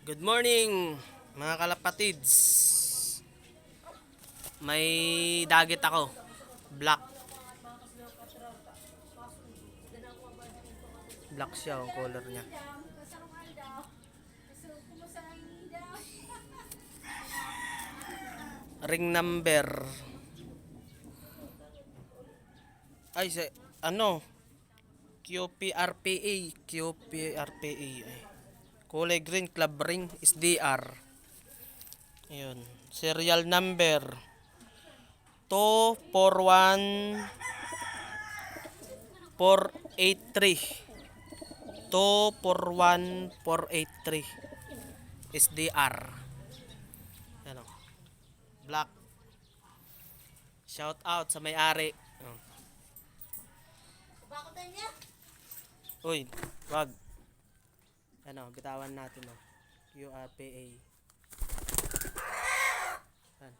Good morning, mga kalapatids. May dagit ako. Black. Black siya ang color niya. Ring number. Ay, sa, ano? QPRPA. QPRPA. Ay. Kulay green club ring SDR. Ayun. Serial number 241 483 241 483 SDR. Ano? Black. Shout out sa may-ari. Bakutan niya. Uy, wag. Ano, bitawan natin oh. QRPA. Yan.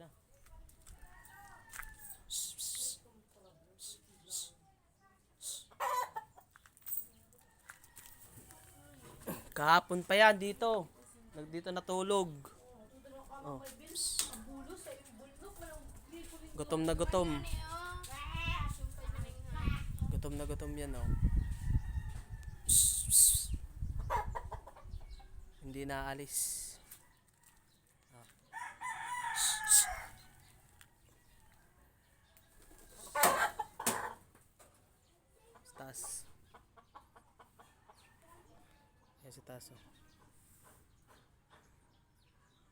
Na. Kahapon pa yan dito. Nagdito natulog. Oh. Gutom na gutom. Gutom na gutom yan, oh. Hindi naalis. Ah. Sa taas. Ayan si taas, oh.